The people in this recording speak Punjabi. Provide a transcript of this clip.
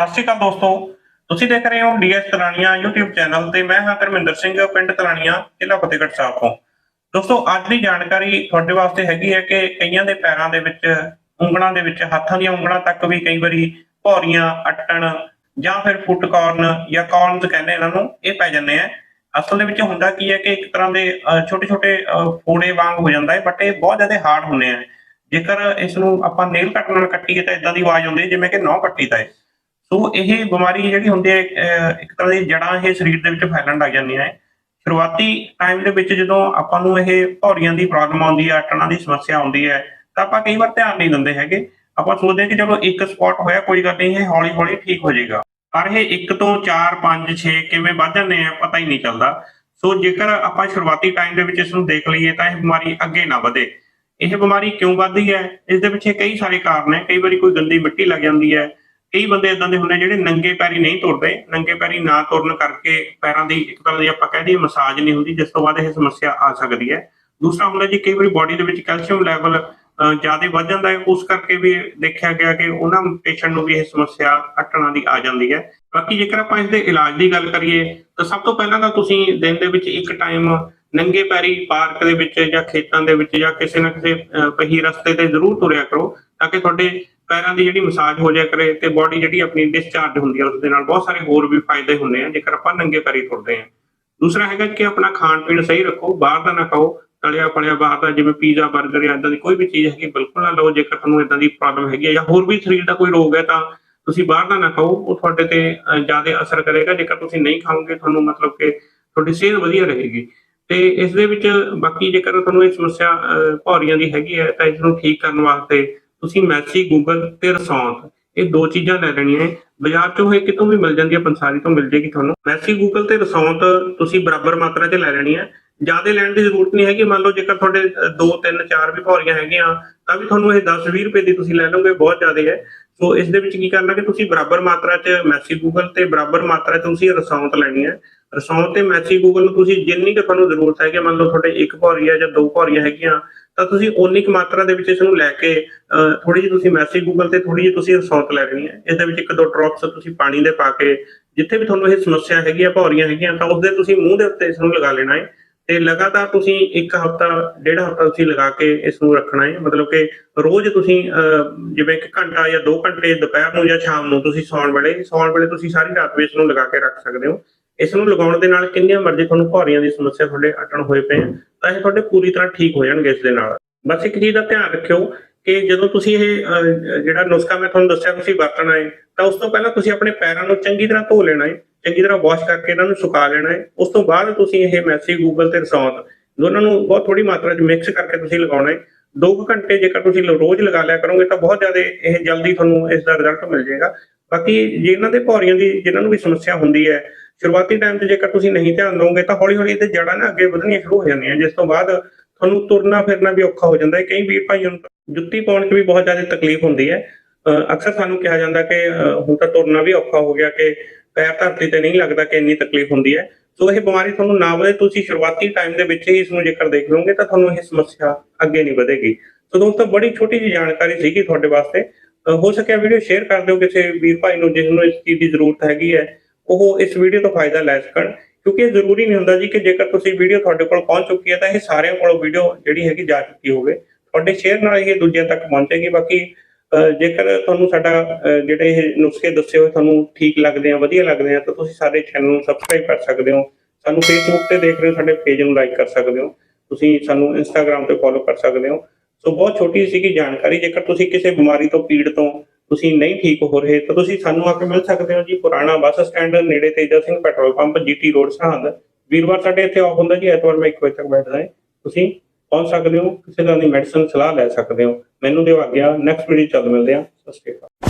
ਸਤਿ ਸ਼੍ਰੀ ਅਕਾਲ ਦੋਸਤੋ। ਤੁਸੀਂ ਦੇਖ ਰਹੇ ਹੋ ਡੀਐਸ ਤਲਾਣੀਆਂ YouTube ਚੈਨਲ ਤੇ ਮੈਂ ਹਾਂ ਕਰਮਿੰਦਰ ਸਿੰਘ, ਪਿੰਡ ਤਲਾਣੀਆਂ ਜ਼ਿਲ੍ਹਾ ਫਤਿਹਗੜ੍ਹ ਸਾਹਿਬ ਤੋਂ। ਦੋਸਤੋ, ਅੱਜ ਦੀ ਜਾਣਕਾਰੀ ਤੁਹਾਡੇ ਵਾਸਤੇ ਹੈਗੀ ਹੈ ਕਿ ਕਈਆਂ ਦੇ ਪੈਰਾਂ ਦੇ ਵਿੱਚ, ਉਂਗਲਾਂ ਦੇ ਵਿੱਚ, ਹੱਥਾਂ ਦੀਆਂ ਉਂਗਲਾਂ ਤੱਕ ਵੀ ਕਈ ਵਾਰੀ ਭੌਰੀਆਂ, ਅਟਣ ਜਾਂ ਫਿਰ ਫੁੱਟ ਕਾਰਨ ਜਾਂ ਕਾਰਨਸ ਕਹਿੰਦੇ ਇਹਨਾਂ ਨੂੰ, ਇਹ ਪੈ ਜਾਂਦੇ ਆ। ਅਸਲ ਦੇ ਵਿੱਚ ਹੁੰਦਾ ਕੀ ਹੈ ਕਿ ਇੱਕ ਤਰ੍ਹਾਂ ਦੇ ਛੋਟੇ ਛੋਟੇ ਫੋੜੇ ਵਾਂਗ ਹੋ ਜਾਂਦਾ ਹੈ ਬਟ ਇਹ ਬਹੁਤ ਜ਼ਿਆਦਾ ਹਾਰਡ ਹੁੰਦੇ ਆ। ਜੇਕਰ ਇਸ ਨੂੰ ਆਪਾਂ ਨੇਲ ਕੱਟ ਨਾਲ ਕੱਟੀਏ ਤਾਂ ਇਦਾਂ ਦੀ ਆਵਾਜ਼ ਆਉਂਦੀ ਹੈ, ਜਿਵੇਂ ਕਿ ਨੌ ਕੱਟੀ ਤਾਂ ਹੈ। ਸੋ ਇਹ ਬਿਮਾਰੀ ਜਿਹੜੀ ਹੁੰਦੀ ਹੈ ਇੱਕ ਤਰ੍ਹਾਂ ਦੀ ਜੜਾਂ ਇਹ ਸਰੀਰ ਦੇ ਵਿੱਚ ਫੈਲਣ ਲੱਗ ਜਾਂਦੀਆਂ ਹੈ ਸ਼ੁਰੂਆਤੀ ਟਾਈਮ ਦੇ ਵਿੱਚ ਜਦੋਂ ਆਪਾਂ ਨੂੰ ਇਹ ਭੌਰੀਆਂ ਦੀ ਪ੍ਰੋਬਲਮ ਆਉਂਦੀ ਹੈ ਅਟਣਾ ਦੀ ਸਮੱਸਿਆ ਆਉਂਦੀ ਹੈ, ਤਾਂ ਆਪਾਂ ਕਈ ਵਾਰ ਧਿਆਨ ਨਹੀਂ ਦਿੰਦੇ ਹੈਗੇ। ਆਪਾਂ ਸੋਚਦੇ ਹਾਂ ਕਿ ਚਲੋ ਇੱਕ ਸਪੌਟ ਹੋਇਆ, ਕੋਈ ਗੱਲ ਨਹੀਂ, ਇਹ ਹੌਲੀ ਹੌਲੀ ਠੀਕ ਹੋ ਜਾਏਗਾ। ਪਰ ਇਹ 1 ਤੋਂ 4 5 6 ਕਿਵੇਂ ਵੱਧ ਜਾਂਦੇ ਆ, ਪਤਾ ਹੀ ਨਹੀਂ ਚੱਲਦਾ। ਸੋ ਜੇਕਰ ਆਪਾਂ ਸ਼ੁਰੂਆਤੀ ਟਾਈਮ ਦੇ ਵਿੱਚ ਇਸ ਨੂੰ ਦੇਖ ਲਈਏ, ਤਾਂ ਇਹ ਬਿਮਾਰੀ ਅੱਗੇ ਨਾ ਵਧੇ। ਇਹ ਬਿਮਾਰੀ ਕਿਉਂ ਵੱਧਦੀ ਹੈ? ਇਸ ਦੇ ਪਿੱਛੇ ਕਈ ਸਾਰੇ ਕਾਰਨ ਹੈ। ਕਈ ਵਾਰੀ ਕੋਈ ਗੰਦੀ ਮਿੱਟੀ ਲੱਗ ਜਾਂਦੀ ਹੈ। ਕਈ ਬੰਦੇ ਇਦਾਂ ਦੇ ਹੁੰਦੇ ਜਿਹੜੇ ਨੰਗੇ ਪੈਰੀ ਨਹੀਂ ਤੁਰਦੇ, ਨੰਗੇ ਪੈਰੀ ਨਾ ਤੁਰਨ ਕਰਕੇ ਪੈਰਾਂ ਦੀ ਇੱਕ ਤਰ੍ਹਾਂ ਦੀ ਆਪਾਂ ਕਹਿ ਦਈਏ ਮਸਾਜ ਨਹੀਂ ਹੁੰਦੀ, ਜਿਸ ਤੋਂ ਬਾਅਦ ਇਹ ਸਮੱਸਿਆ ਆ ਸਕਦੀ ਹੈ। ਦੂਸਰਾ ਹੁੰਦਾ ਜੀ ਕਈ ਵਾਰੀ ਬਾਡੀ ਦੇ ਵਿੱਚ ਕੈਲਸ਼ੀਅਮ ਲੈਵਲ ਜ਼ਿਆਦਾ ਵੱਧ ਜਾਂਦਾ ਹੈ, ਉਸ ਕਰਕੇ ਵੀ ਦੇਖਿਆ ਗਿਆ ਕਿ ਉਹਨਾਂ ਪੇਸ਼ੈਂਟ ਨੂੰ ਵੀ ਇਹ ਸਮੱਸਿਆ ਅਟਣਾ ਦੀ ਆ ਜਾਂਦੀ ਹੈ। ਬਾਕੀ ਜੇਕਰ ਆਪਾਂ ਇਸ ਦੇ ਇਲਾਜ ਦੀ ਗੱਲ ਕਰੀਏ, ਤਾਂ ਸਭ ਤੋਂ ਪਹਿਲਾਂ ਤਾਂ ਤੁਸੀਂ ਦਿਨ ਦੇ ਵਿੱਚ ਇੱਕ ਟਾਈਮ ਨੰਗੇ ਪੈਰੀ ਪਾਰਕ ਦੇ ਵਿੱਚ ਜਾਂ ਖੇਤਾਂ ਦੇ ਵਿੱਚ ਜਾਂ ਕਿਸੇ ਨਾ ਕਿਸੇ ਪਹੀ ਰਸਤੇ ਤੇ ਜ਼ਰੂਰ ਤੁਰਿਆ ਕਰੋ ਤਾਂ ਕਿ ਤੁਹਾਡੇ ਪੈਰਾਂ ਦੀ ਜਿਹੜੀ ਮਸਾਜ ਹੋ ਜਾਇਆ ਕਰੇ ਤੇ ਬਾਡੀ ਜਿਹੜੀ ਆਪਣੀ ਡਿਸਚਾਰਜ ਹੁੰਦੀ ਹੈ ਉਸ ਦੇ ਨਾਲ ਬਹੁਤ ਸਾਰੇ ਹੋਰ ਵੀ ਫਾਇਦੇ ਹੁੰਦੇ ਆ ਜੇਕਰ ਆਪਾਂ ਨੰਗੇ ਪੈਰੀ ਤੁਰਦੇ ਹਾਂ ਦੂਸਰਾ ਹੈਗਾ ਕਿ ਆਪਣਾ ਖਾਣ ਪੀਣ ਸਹੀ ਰੱਖੋ, ਬਾਹਰ ਦਾ ਨਾ ਖਾਓ, ਤਲਿਆ ਫਲਿਆ ਬਾਹਰ ਦਾ ਜਿਵੇਂ ਪੀਜ਼ਾ 버ਗਰ ਜਾਂ ਇਦਾਂ ਦੀ ਕੋਈ ਵੀ ਚੀਜ਼ ਹੈਗੀ ਬਿਲਕੁਲ ਨਾ ਲਓ ਜੇਕਰ ਤੁਹਾਨੂੰ ਇਦਾਂ ਦੀ ਪ੍ਰੋਬਲਮ ਹੈਗੀ ਹੈ ਜਾਂ ਹੋਰ ਵੀ ਸਰੀਰ ਦਾ ਕੋਈ ਰੋਗ ਹੈ ਤਾਂ ਤੁਸੀਂ ਬਾਹਰ ਦਾ ਨਾ ਖਾਓ, ਉਹ ਤੁਹਾਡੇ ਤੇ ਜ਼ਿਆਦਾ ਅਸਰ ਕਰੇਗਾ। ਜੇਕਰ ਤੁਸੀਂ ਨਹੀਂ ਖਾਓਗੇ, ਤੁਹਾਨੂੰ ਮਤਲਬ ਕਿ ਤੁਹਾਡੀ ਸਿਹਤ ਵਧੀਆ ਰਹੇਗੀ। ਤੇ ਇਸ ਦੇ ਵਿੱਚ ਬਾਕੀ ਜੇਕਰ ਤੁਹਾਨੂੰ ਇਹ ਸਮੱਸਿਆ ਭੌਰੀਆਂ ਦੀ ਹੈਗੀ ਹੈ, ਤਾਂ ਇਸ ਨੂੰ ਠੀਕ ਕਰਨ ਵਾਸਤੇ ਤੁਸੀਂ ਮੈਸੀ, ਗੂਗਲ ਤੇ ਰਸੌਂਤ ਇਹ ਦੋ ਚੀਜ਼ਾਂ ਲੈ ਲੈਣੀਆਂ ਹੈ ਬਾਜ਼ਾਰ ਚੋਂ ਇਹ ਕਿਤੋਂ ਵੀ ਮਿਲ ਜਾਂਦੀ ਹੈ, ਪੰਸਾਰੀ ਤੋਂ ਮਿਲ ਜੇਗੀ ਤੁਹਾਨੂੰ। ਮੈਸੀ, ਗੂਗਲ ਤੇ ਰਸੌਂਤ ਤੁਸੀਂ ਬਰਾਬਰ ਮਾਤਰਾ 'ਚ ਲੈ ਲੈਣੀ ਹੈ ਜ਼ਿਆਦਾ ਲੈਣ ਦੀ ਜ਼ਰੂਰਤ ਨਹੀਂ ਹੈਗੀ। ਮੰਨ ਲਓ ਜੇਕਰ ਤੁਹਾਡੇ 2 3 4 ਵੀ ਭੌਰੀਆਂ ਹੈਗੀਆਂ, ਤਾਂ ਵੀ ਤੁਹਾਨੂੰ ਇਹ 10 20 ਰੁਪਏ ਦੀ ਤੁਸੀਂ ਲੈ ਲਓਗੇ। ਬਹੁਤ ਜ਼ਿਆਦਾ ਹੈ। ਸੋ ਇਸ ਦੇ ਵਿੱਚ ਕੀ ਕਰਨਾ ਕਿ ਤੁਸੀਂ ਬਰਾਬਰ ਮਾਤਰਾ 'ਚ ਮੈਸੀ, ਗੂਗਲ ਤੇ ਬਰਾਬਰ ਮਾਤਰਾ 'ਚ ਤੁਸੀਂ ਰਸੌਂਤ ਲੈਣੀ ਹੈ ਰਸੌਂਤ ਤੇ ਮੈਸੀ ਗੂਗਲ ਨੂੰ ਤੁਸੀਂ ਜਿੰਨੀ ਕਿ ਤੁਹਾਨੂੰ ਜ਼ਰੂਰਤ ਹੈਗੀ ਮੰਨ ਲਓ ਤੁਹਾਡੇ ਇੱਕ ਭੌਰੀ ਹੈ ਜਾਂ ਦੋ ਭੌਰੀਆਂ ਹੈਗੀਆਂ ਤਾਂ ਤੁਸੀਂ ਓਨੀ ਕੁ ਮਾਤਰਾ ਦੇ ਵਿੱਚ ਇਸ ਨੂੰ ਲੈ ਕੇ ਥੋੜੀ ਜਿਹੀ ਤੁਸੀਂ ਮੈਸੀ ਗੂਗਲ ਤੇ ਥੋੜੀ ਜਿਹੀ ਤੁਸੀਂ ਰਸੌਂਤ ਲੈ ਲੈਣੀ ਹੈ। ਇਸ ਦੇ ਵਿੱਚ ਇੱਕ ਦੋ ਡ੍ਰੌਪਸ ਤੁਸੀਂ ਪਾਣੀ ਦੇ ਪਾ ਕੇ ਜਿੱਥੇ ਵੀ ਤੁਹਾਨੂੰ ਇਹ ਸਮੱਸਿਆ ਹੈਗੀ ਆ ਭੌਰੀਆਂ ਹੈਗੀਆਂ ਤਾਂ ਉਸਦੇ ਤੁਸੀਂ ਮੂੰਹ ਦੇ ਉੱਤੇ ਇਸ ਨੂੰ ਲਗਾ ਲੈਣਾ ਹੈ। ਤੇ ਲਗਾਤਾਰ ਤੁਸੀਂ ਇੱਕ ਹਫਤਾ ਡੇਢ ਹਫਤਾ ਤੁਸੀਂ ਲਗਾ ਕੇ ਇਸ ਨੂੰ ਰੱਖਣਾ ਹੈ। ਮਤਲਬ ਕਿ ਰੋਜ਼ ਤੁਸੀਂ ਅਹ, ਜਿਵੇਂ ਇੱਕ ਘੰਟਾ ਜਾਂ 2 ਘੰਟੇ ਦੁਪਹਿਰ ਨੂੰ ਜਾਂ ਸ਼ਾਮ ਨੂੰ ਤੁਸੀਂ ਸੌਣ ਵੇਲੇ ਸੌਣ ਵੇਲੇ ਤੁਸੀਂ ਸਾਰੀ ਰਾਤ ਵੀ ਇਸ ਨੂੰ ਲਗਾ ਕੇ ਰੱਖ ਸਕਦੇ ਹੋ। ਇਸ ਨੂੰ ਲਗਾਉਣ ਦੇ ਨਾਲ ਕਿੰਨੀਆਂ ਮਰਜ਼ੀ ਤੁਹਾਨੂੰ ਭੌਰੀਆਂ ਦੀ ਸਮੱਸਿਆ ਤੁਹਾਡੇ ਅਟਣ ਹੋਏ ਪਏ ਤਾਂ ਇਹ ਤੁਹਾਡੇ ਪੂਰੀ ਤਰ੍ਹਾਂ ਠੀਕ ਹੋ ਜਾਣਗੇ ਇਸ ਦੇ ਨਾਲ। ਬਸ ਇੱਕ ਚੀਜ਼ ਦਾ ਧਿਆਨ ਰੱਖਿਓ ਕਿ ਜਦੋਂ ਤੁਸੀਂ ਇਹ ਜਿਹੜਾ ਨੁਸਖਾ ਮੈਂ ਤੁਹਾਨੂੰ ਦੱਸਿਆ ਤੁਸੀਂ ਵਰਤਣਾ ਹੈ ਤਾਂ ਉਸ ਤੋਂ ਪਹਿਲਾਂ ਤੁਸੀਂ ਆਪਣੇ ਪੈਰਾਂ ਨੂੰ ਚੰਗੀ ਤਰ੍ਹਾਂ ਧੋ ਲੈਣਾ ਹੈ ਚੰਗੀ ਤਰ੍ਹਾਂ ਵਾਸ਼ ਕਰਕੇ ਇਹਨਾਂ ਨੂੰ ਸੁਕਾ ਲੈਣਾ ਹੈ ਉਸ ਤੋਂ ਬਾਅਦ ਤੁਸੀਂ ਇਹ ਮੈਸੀ, ਗੂਗਲ ਤੇ ਰਸੌਂਤ ਦੋਨਾਂ ਨੂੰ ਬਹੁਤ ਥੋੜੀ ਮਾਤਰਾ 'ਚ ਮਿਕਸ ਕਰਕੇ ਤੁਸੀਂ ਲਗਾਉਣਾ ਹੈ 2 ਘੰਟੇ ਜੇਕਰ ਤੁਸੀਂ ਰੋਜ਼ ਲਗਾ ਲਿਆ ਕਰੋਗੇ ਤਾਂ ਬਹੁਤ ਜ਼ਿਆਦਾ ਇਹ ਜਲਦੀ ਤੁਹਾਨੂੰ ਇਸ ਦਾ ਰਿਜ਼ਲਟ ਮਿਲ ਜਾਏਗਾ। ਬਾਕੀ ਜੇ ਇਹਨਾਂ ਦੇ ਭੌਰੀਆਂ ਦੀ, ਜਿਨ੍ਹਾਂ ਨੂੰ ਵੀ ਸਮੱਸਿਆ ਹੁੰਦੀ ਹੈ ਸ਼ੁਰੂਆਤੀ ਟਾਈਮ 'ਤੇ ਜੇਕਰ ਤੁਸੀਂ ਨਹੀਂ ਧਿਆਨ ਦਿਓਗੇ ਤਾਂ ਹੌਲੀ ਹੌਲੀ ਇਹਦੇ ਜੜ੍ਹਾਂ ਨਾ ਅੱਗੇ ਵਧਣੀਆਂ ਸ਼ੁਰੂ ਹੋ ਜਾਂਦੀਆਂ। ਜਿਸ ਤੋਂ ਬਾਅਦ ਤੁਹਾਨੂੰ ਤੁਰਨਾ ਫਿਰਨਾ ਵੀ ਔਖਾ ਹੋ ਜਾਂਦਾ ਹੈ। ਕਈ ਵੀਰ ਭਾਈਆਂ ਨੂੰ ਜੁੱਤੀ ਪਾਉਣ 'ਚ ਵੀ ਬਹੁਤ ਜ਼ਿਆਦਾ ਤਕਲੀਫ ਹੁੰਦੀ ਹੈ। ਅਕਸਰ ਸਾਨੂੰ ਕਿਹਾ ਜਾਂਦਾ ਕਿ ਹੁਣ ਤਾਂ ਤੁਰਨਾ ਵੀ ਔਖਾ ਹੋ ਗਿਆ ਕਿ ਪੈਰ ਧਰਤੀ ਤੇ ਨਹੀਂ ਲੱਗਦਾ ਕਿ ਇੰਨੀ ਤਕਲੀਫ ਹੁੰਦੀ ਹੈ। ਸੋ ਇਹ ਬਿਮਾਰੀ ਤੁਹਾਨੂੰ ਨਾ ਵਧੇ, ਤੁਸੀਂ ਸ਼ੁਰੂਆਤੀ ਟਾਈਮ ਦੇ ਵਿੱਚ ਹੀ ਇਸ ਨੂੰ ਜੇਕਰ ਦੇਖ ਲਓਗੇ ਤਾਂ ਤੁਹਾਨੂੰ ਇਹ ਸਮੱਸਿਆ ਅੱਗੇ ਨਹੀਂ ਵਧੇਗੀ। ਸੋ ਦੋਸਤੋ, ਬੜੀ ਛੋਟੀ ਜਿਹੀ ਜਾਣਕਾਰੀ ਸੀਗੀ ਤੁਹਾਡੇ ਵਾਸਤੇ। ਹੋ ਸਕਿਆ ਵੀਡੀਓ ਸ਼ੇਅਰ ਕਰ ਦਿਓ ਕਿਸੇ ਵੀਰ ਭਾਈ ਨੂੰ ਜਿਸ ਨੂੰ ਇਸ ਚੀਜ਼ ਦੀ ਜ਼ਰੂਰਤ ਹੈਗੀ ਹੈ। ਉਹ ਇਸ ਵੀਡੀਓ ਤੋਂ ਫਾਇਦਾ ਲੈ ਸਕਣ। ਕਿਉਂਕਿ ਇਹ ਜ਼ਰੂਰੀ ਨਹੀਂ ਹੁੰਦਾ ਜੀ ਕਿ ਜੇਕਰ ਤੁਸੀਂ ਵੀਡੀਓ ਤੁਹਾਡੇ ਕੋਲ ਪਹੁੰਚ ਚੁੱਕੀ ਹੈ ਤਾਂ ਇਹ ਸਾਰਿਆਂ ਕੋਲ ਵੀਡੀਓ ਜਿਹੜੀ ਹੈਗੀ ਜਾ ਚੁੱਕੀ ਹੋਵੇ। ਤੁਹਾਡੇ ਸ਼ੇਅਰ ਨਾਲ ਇਹ ਦੂਜਿਆਂ ਤੱਕ ਪਹੁੰਚੇਗੀ। ਬਾਕੀ ਜੇਕਰ ਤੁਹਾਨੂੰ ਸਾਡਾ ਜਿਹੜੇ ਇਹ ਨੁਸਖੇ ਦੱਸੇ ਹੋਏ ਤੁਹਾਨੂੰ ਠੀਕ ਲੱਗਦੇ ਆ, ਵਧੀਆ ਲੱਗਦੇ ਆ, ਤਾਂ ਤੁਸੀਂ ਸਾਡੇ ਚੈਨਲ ਨੂੰ ਸਬਸਕ੍ਰਾਈਬ ਕਰ ਸਕਦੇ ਹੋ। ਸਾਨੂੰ ਫੇਸਬੁੱਕ ਤੇ ਦੇਖ ਰਹੇ ਹੋ, ਸਾਡੇ ਪੇਜ ਨੂੰ ਲਾਈਕ ਕਰ ਸਕਦੇ ਹੋ। ਤੁਸੀਂ ਸਾਨੂੰ ਇੰਸਟਾਗ੍ਰam ਤੇ ਫੋਲੋ ਕਰ ਸਕਦੇ ਹੋ। ਸੋ ਬਹੁਤ ਛੋਟੀ ਸੀਗੀ ਜਾਣਕਾਰੀ। ਜੇਕਰ ਤੁਸੀਂ ਕਿਸੇ ਬਿਮਾਰੀ ਤੋਂ ਪੀੜਤ ਹੋ ਤੁਸੀਂ ਨਹੀਂ ਠੀਕ ਹੋ ਰਹੇ, ਤਾਂ ਤੁਸੀਂ ਸਾਨੂੰ ਆ ਕੇ ਮਿਲ ਸਕਦੇ ਹੋ ਜੀ ਪੁਰਾਣਾ ਬੱਸ ਸਟੈਂਡ ਨੇੜੇ Teja Singh petrol pump, GT road Sirhind ਵੀਰਵਾਰ ਸਾਡੇ ਇੱਥੇ ਆਫ ਹੁੰਦਾ ਜੀ, ਐਤਵਾਰ ਮੈਂ 1 ਵਜੇ ਤੱਕ ਬੈਠਦਾ ਹਾਂ। ਤੁਸੀਂ ਪਹੁੰਚ ਸਕਦੇ ਹੋ, ਕਿਸੇ ਤਰ੍ਹਾਂ ਦੀ ਮੈਡੀਸਨ ਸਲਾਹ ਲੈ ਸਕਦੇ ਹੋ। ਮੈਨੂੰ ਦਿਓ ਆਗਿਆ ਨੈਕਸਟ ਵੀਡੀਓ ਚੱਲ ਮਿਲਦੇ ਹਾਂ। ਸਤਿ ਸ਼੍ਰੀ ਅਕਾਲ।